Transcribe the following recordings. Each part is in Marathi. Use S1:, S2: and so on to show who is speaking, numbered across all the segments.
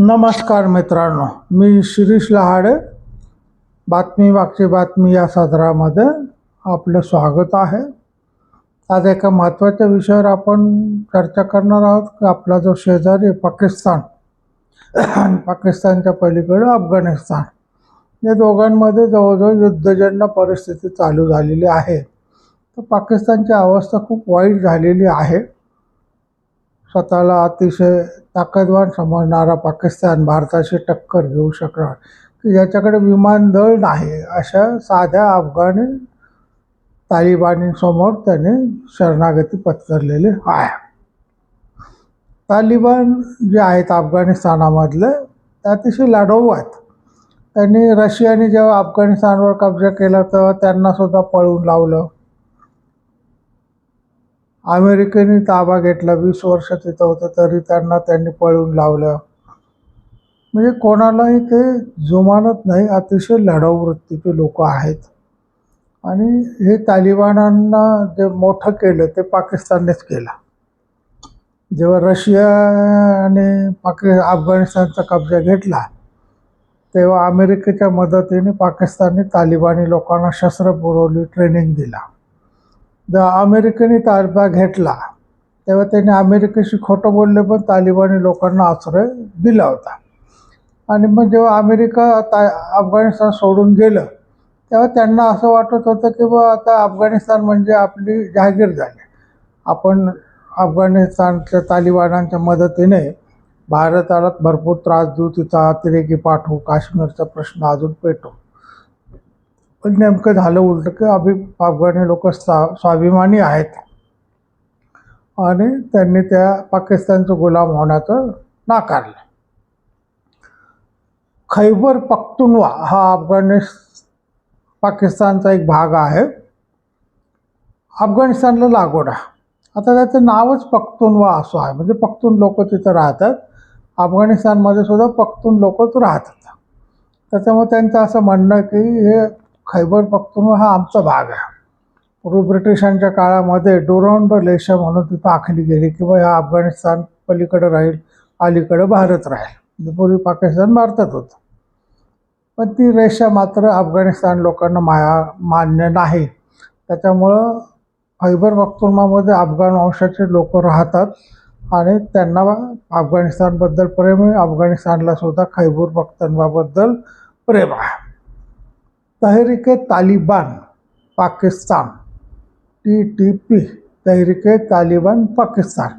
S1: नमस्कार मित्रांनो मी शिरीष लहाडे. बातमी वागची बातमी या सदरामध्ये आपलं स्वागत आहे. आज एका महत्त्वाच्या विषयावर आपण चर्चा करणार आहोत की आपला जो शेजारी आहे, पाकिस्तान आणि पाकिस्तानच्या पलीकडे अफगाणिस्तान. या दोघांमध्ये जवळजवळ युद्धजन्य परिस्थिती चालू झालेली आहे. तर पाकिस्तानची अवस्था खूप वाईट झालेली आहे. स्वतःला अतिशय ताकदवान समजणारा पाकिस्तान भारताशी टक्कर घेऊ शकणार. की ज्याच्याकडे विमानदळ नाही अशा साध्या अफगाणी तालिबानीसमोर त्याने शरणागती पत्करलेली आहे. तालिबान जे आहेत अफगाणिस्तानामधले ते अतिशय लढवू आहेत. त्यांनी रशियाने जेव्हा अफगाणिस्तानवर कब्जा केला तेव्हा त्यांनासुद्धा पळवून पळून लावलं. अमेरिकेने ताबा घेतला वीस वर्ष तिथं होतं तरी त्यांना त्यांनी पळून लावलं. म्हणजे कोणालाही ते जुमानत नाही अतिशय लढाऊ वृत्तीचे लोक आहेत. आणि हे तालिबानांना जे मोठं केलं ते पाकिस्ताननेच केलं. जेव्हा रशियाने पाकि अफगाणिस्तानचा कब्जा घेतला तेव्हा अमेरिकेच्या मदतीने पाकिस्तानने तालिबानी लोकांना शस्त्र पुरवली ट्रेनिंग दिला. अमेरिकेने ताबा घेतला तेव्हा त्यांनी अमेरिकेशी खोटं बोलले पण तालिबानी लोकांना आश्रय दिला होता. आणि मग जेव्हा अमेरिका ता अफगाणिस्तान सोडून गेलं तेव्हा त्यांना असं वाटत होतं की बा आता अफगाणिस्तान म्हणजे आपली जहागीर झाली. आपण अफगाणिस्तानच्या तालिबानांच्या मदतीने भारताला भरपूर त्रास देऊ तिचा अतिरेकी पाठवू काश्मीरचा प्रश्न अजून पेटू पण नेमकं झालं उलट की अभि अफगाणी लोक स्वा स्वाभिमानी आहेत. आणि त्यांनी त्या पाकिस्तानचं गुलाम होण्याचं नाकारलं. खैबर पख्तुनवा हा अफगाणिस् पाकिस्तानचा एक भाग आहे. अफगाणिस्तानला लागोडा आता त्याचं नावच पख्तुनवा असं आहे. म्हणजे पख्तून लोक तिथं राहतात. अफगाणिस्तानमध्ये सुद्धा पख्तून लोकच राहतात. त्याच्यामुळे त्यांचं असं म्हणणं की हे खैबर पख्तूनवा हा आमचा भाग आहे. पूर्वी ब्रिटिशांच्या काळामध्ये डोरॉन लेशा म्हणून तिथं आखली गेली की बा ह्या अफगाणिस्तान पलीकडे राहील अलीकडं भारत राहील. म्हणजे पूर्वी पाकिस्तान भारतात होतं. पण ती रेषा मात्र अफगाणिस्तान लोकांना माया मान्य नाही. त्याच्यामुळं खैबर पख्तुनवामध्ये अफगाण वंशाचे लोक राहतात आणि त्यांना अफगाणिस्तानबद्दल प्रेम आहे. अफगाणिस्तानला सुद्धा खैबर पख्तुनवाबद्दल प्रेम आहे. Tehrik Taliban Pakistan. T T P Tehrik Taliban Pakistan.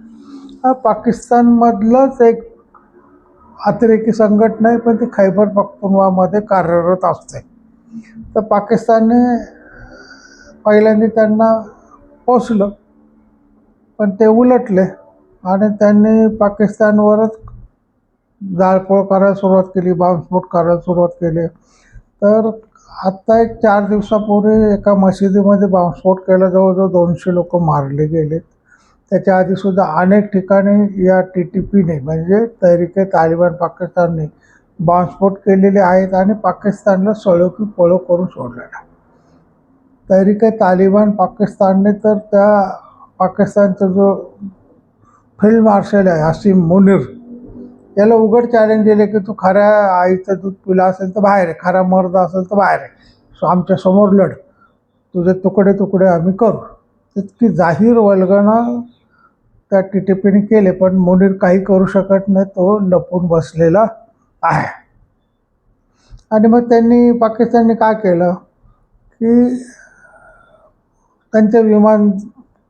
S1: हा पाकिस्तानमधलंच एक अतिरेकी संघटना आहे पण ती खैबर पख्तुनवामध्ये कार्यरत असते. तर पाकिस्तानने पहिल्यांदा त्यांना पोचलं पण ते उलटले आणि त्यांनी पाकिस्तानवरच जाळपोळ करायला सुरुवात केली बॉम्बस्फोट करायला सुरुवात केली. तर आत्ता एक चार दिवसापूर्वी एका मशिदीमध्ये बॉम्बस्फोट केला जवळजवळ दोनशे लोक मारले गेलेत. त्याच्या आधीसुद्धा अनेक ठिकाणी या टी टी पीने म्हणजे तहरीके तालिबान पाकिस्तानने बॉम्बस्फोट केलेले आहेत आणि पाकिस्तानला सळोकी पळो करून सोडलेला तहरीके तालिबान पाकिस्तानने तर त्या पाकिस्तानचा जो फील्ड मार्शल आहे हसीम मुनीर त्याला उघड चॅलेंज दिले की तू खऱ्या आईचं दूध पिला असेल तर बाहेर आहे खरा मर्द असेल तर बाहेर आहे सो आमच्यासमोर लढ. तुझे तुकडे तुकडे आम्ही करू. तितकी जाहीर वल्गणं त्या टी टी पीने केले पण मुनीर काही करू शकत नाही तो लपून बसलेला आहे. आणि मग त्यांनी पाकिस्तानने काय केलं? की त्यांच्या विमान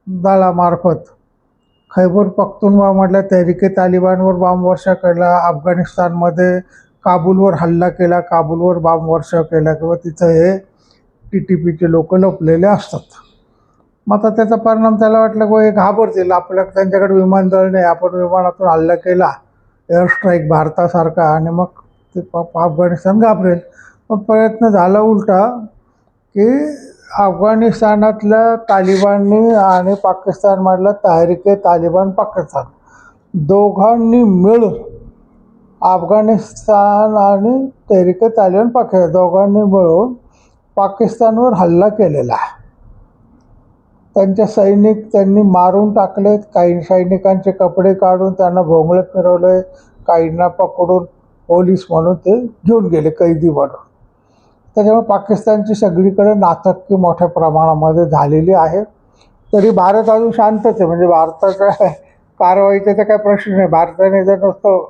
S1: दळामार्फत खैबर पख्तुनवामधल्या तहरिके तालिबानवर बॉम्बवर्षा केला अफगाणिस्तानमध्ये काबूलवर हल्ला केला काबूलवर बॉम्बवर्षा केला किंवा तिथं हे टी टी पीचे लोक लपलेले असतात. मग आता त्याचा परिणाम त्याला वाटलं की हे घाबरतील आपल्या त्यांच्याकडे विमानदळ नाही आपण विमानातून हल्ला केला एअर स्ट्राईक भारतासारखा आणि मग ते प अफगाणिस्तान घाबरेल. मग प्रयत्न झाला उलटा की अफगाणिस्तानातल्या तालिबाननी आणि पाकिस्तानमधल्या तहरीके तालिबान पाकिस्तान दोघांनी मिळून अफगाणिस्तान आणि तहरीके तालिबान पाकिस्तान दोघांनी मिळून पाकिस्तानवर हल्ला केलेला आहे. त्यांचे सैनिक त्यांनी मारून टाकलेत काही सैनिकांचे कपडे काढून त्यांना भोंगळे फिरवले काहींना पकडून पोलीस म्हणून ते घेऊन गेले कैदी म्हणून. त्याच्यामुळे पाकिस्तानची सगळीकडे नाचक्की मोठ्या प्रमाणामध्ये झालेली आहे तरी भारत अजून शांतच आहे. म्हणजे भारताच्या कारवाईचा तर काय प्रश्न नाही. भारताने जर नुसतं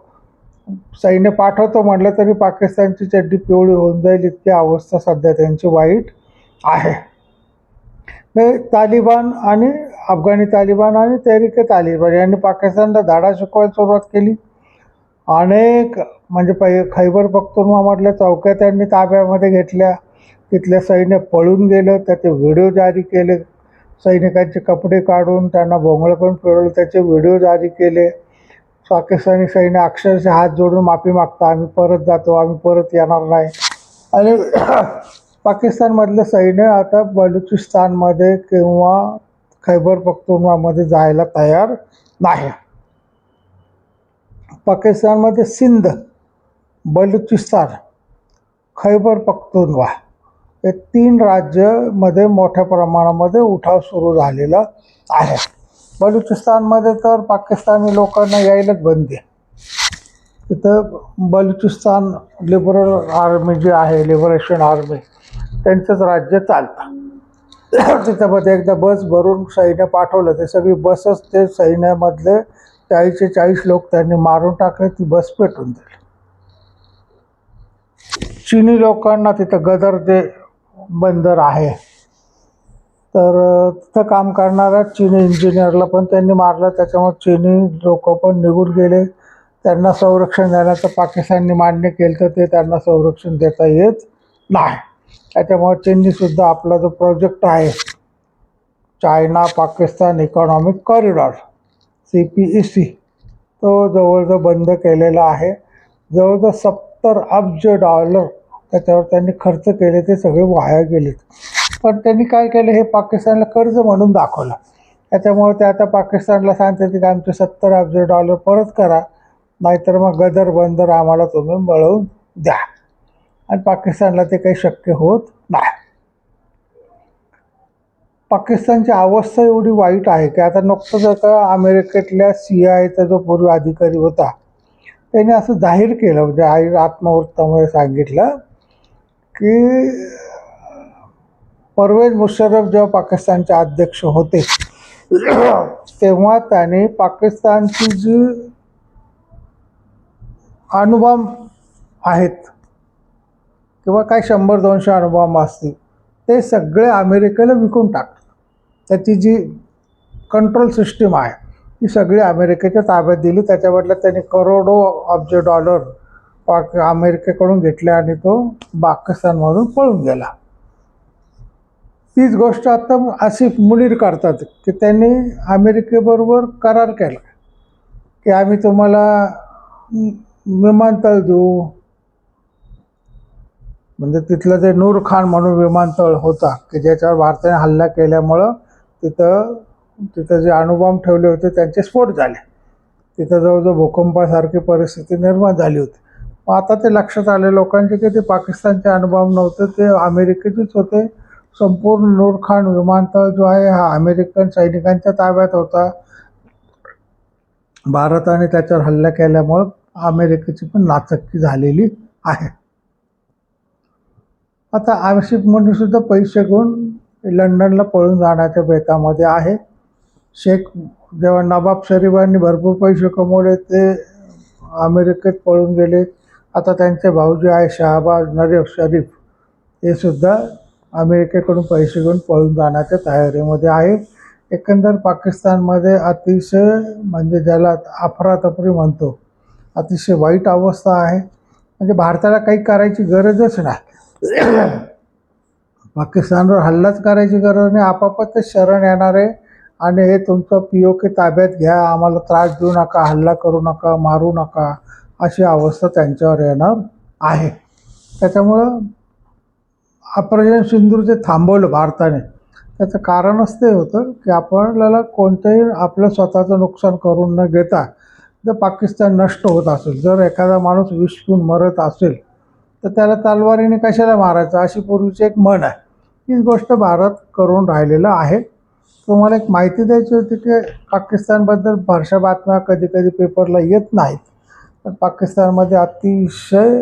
S1: सैन्य पाठवतो म्हटलं तरी पाकिस्तानची चड्डी पिवळी होऊन जाईल इतकी अवस्था सध्या त्यांची वाईट आहे. म्हणजे तालिबान आणि अफगाणी तालिबान आणि तहरीके तालिबान यांनी पाकिस्तानला धाडा शिकवायला सुरुवात केली. अनेक म्हणजे पै खैबर पख्तूनवामधल्या चौक्या त्यांनी ताब्यामध्ये घेतल्या. तिथलं सैन्य पळून गेलं त्याचे व्हिडिओ जारी केले. सैनिकांचे कपडे काढून त्यांना भोंगळं करून फिरवलं त्याचे व्हिडिओ जारी केले. पाकिस्तानी सैन्य अक्षरशः हात जोडून माफी मागतं आम्ही परत जातो आम्ही परत येणार नाही. आणि पाकिस्तानमधलं सैन्य आता बलुचिस्तानमध्ये किंवा खैबर पख्तुनवामध्ये जायला तयार नाही. पाकिस्तानमध्ये सिंध बलुचिस्तान खैबर पख्तुनवा हे तीन राज्यामध्ये मोठ्या प्रमाणामध्ये उठाव सुरू झालेला आहे. बलुचिस्तानमध्ये तर पाकिस्तानी लोकांना यायलाच बंदी आहे. तिथं बलुचिस्तान लिबरल आर्मी जी आहे लिबरेशन आर्मी त्यांचंच राज्य चालतं. तिच्यामध्ये एकदा बस भरून सैन्य पाठवलं ते सगळी बसच ते सैन्यामधले चाळीसशे चाळीस लोक त्यांनी मारून टाकले ती बस पेटून दिली. चिनी लोकांना तिथं गदर जे बंदर आहे. तर तिथं काम करणाऱ्या चिनी इंजिनियरला पण त्यांनी मारलं त्याच्यामुळे चिनी लोक पण निघून गेले. त्यांना संरक्षण देण्याचं पाकिस्तानने मान्य केलं तर ते त्यांना संरक्षण देता येत नाही. त्याच्यामुळे चीननीसुद्धा आपला जो प्रोजेक्ट आहे China Pakistan economic corridor C P E C तो जवळजवळ बंद केलेला आहे जवळजवळ सत्तर अब्ज डॉलर त्याच्यावर त्यांनी खर्च केले ते सगळे वाया गेलेत. पण त्यांनी काय केलं हे पाकिस्तानला कर्ज म्हणून दाखवलं. त्याच्यामुळे ते आता पाकिस्तानला सांगतात की आमचे सत्तर अब्ज डॉलर परत करा नाहीतर मग गदर बंदर आम्हाला तुम्ही मिळवून द्या. आणि पाकिस्तानला ते काही शक्य होत नाही. पाकिस्तानची अवस्था एवढी वाईट आहे की आता नुकतंच आता अमेरिकेतल्या सी आयचा जो पूर्व अधिकारी होता त्याने असं जाहीर केलं म्हणजे आई आत्मवृत्तामध्ये सांगितलं की परवेज मुशर्रफ जेव्हा पाकिस्तानचे अध्यक्ष होते तेव्हा त्याने पाकिस्तानची जी अणुबॉम्ब आहेत किंवा काय शंभर दोनशे अणुबॉम्ब असतील ते सगळे अमेरिकेला विकून टाकलं त्याची जी कंट्रोल सिस्टीम आहे ती सगळी अमेरिकेच्या ताब्यात दिली. त्याच्याबद्दल त्यांनी करोडो अब्ज डॉलर पाक अमेरिकेकडून घेतले आणि तो पाकिस्तानमधून पळून गेला. तीच गोष्ट आता आसिफ मुनीर करतात की त्यांनी अमेरिकेबरोबर करार केला की आम्ही तुम्हाला विमानतळ देऊ म्हणजे तिथलं जे नूर खान म्हणून विमानतळ होता की ज्याच्यावर भारताने हल्ला केल्यामुळं तिथं तिथं जे अणुबॉम्ब ठेवले होते त्यांचे स्फोट झाले. तिथं जवळजवळ भूकंपासारखी परिस्थिती निर्माण झाली होती. मग आता ते लक्षात आले लोकांचे की ते पाकिस्तानचे अणुबॉम्ब नव्हते ते अमेरिकेचेच होते. संपूर्ण नूर खान विमानतळ जो आहे हा अमेरिकन सैनिकांच्या ताब्यात होता. भारताने त्याच्यावर हल्ला केल्यामुळं अमेरिकेची पण नाचक्की झालेली आहे. आता आशिफ सुद्धा पैसे घेऊन लंडनला पळून जाण्याच्या बेतामध्ये आहे. शेख जेव्हा नवाब शरीफांनी भरपूर पैसे कमवले ते अमेरिकेत पळून गेले. आता त्यांचे भाऊजी आहे शहाबाज नरीफ शरीफ. हे सुद्धा अमेरिकेकडून पैसे घेऊन पळून जाण्याच्या तयारीमध्ये आहे. एकंदर पाकिस्तानमध्ये अतिशय म्हणजे ज्याला अफरातफरी म्हणतो अतिशय वाईट अवस्था आहे. म्हणजे भारताला काही करायची गरजच नाही. पाकिस्तानवर हल्लाच करायची गरज नाही. आपापच ते शरण आहे. आणि हे तुमचं पी ओ के ताब्यात घ्या. आम्हाला त्रास देऊ नका हल्ला करू नका मारू नका अशी अवस्था त्यांच्यावर येणार आहे. त्याच्यामुळं ऑपरेशन सिंदूर जे थांबवलं भारताने त्याचं कारणच ते होतं की आपल्याला कोणतंही आपलं स्वतःचं नुकसान करून न घेता जर पाकिस्तान नष्ट होत असेल जर एखादा माणूस विष पिऊन मरत असेल तर त्याला तलवारीने कशाला मारायचं? अशी पूर्वीची एक म्हण आहे. हीच गोष्ट भारत करून राहिलेलं आहे. तुम्हाला एक माहिती द्यायची होती की पाकिस्तानबद्दल फारशा बातम्या कधी कधी पेपरला येत नाहीत. पण पाकिस्तानमध्ये अतिशय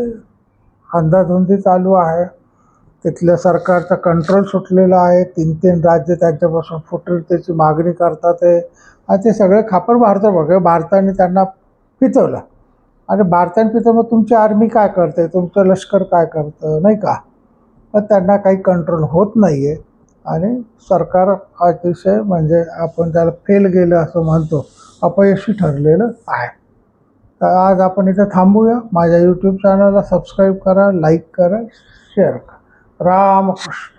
S1: अंदाधुंदी चालू आहे. तिथल्या सरकारचा कंट्रोल सुटलेला आहे. तीन तीन राज्य त्यांच्यापासून फुटीरतेची मागणी करतात आहे आणि ते सगळे खापर भारतात बघ. भारताने त्यांना पिचवलं आणि भारताने मग तुमची आर्मी काय करते? तुमचं लष्कर काय करतं? नाही का? पण त्यांना काही कंट्रोल होत नाही आहे आणि सरकार अतिशय म्हणजे आपण त्याला फेल गेलं असं म्हणतो. अपयशी ठरलेलं आहे. तर आज आपण इथं थांबूया. माझ्या यूट्यूब चॅनलला सबस्क्राईब करा लाईक करा शेअर करा. रामकृष्ण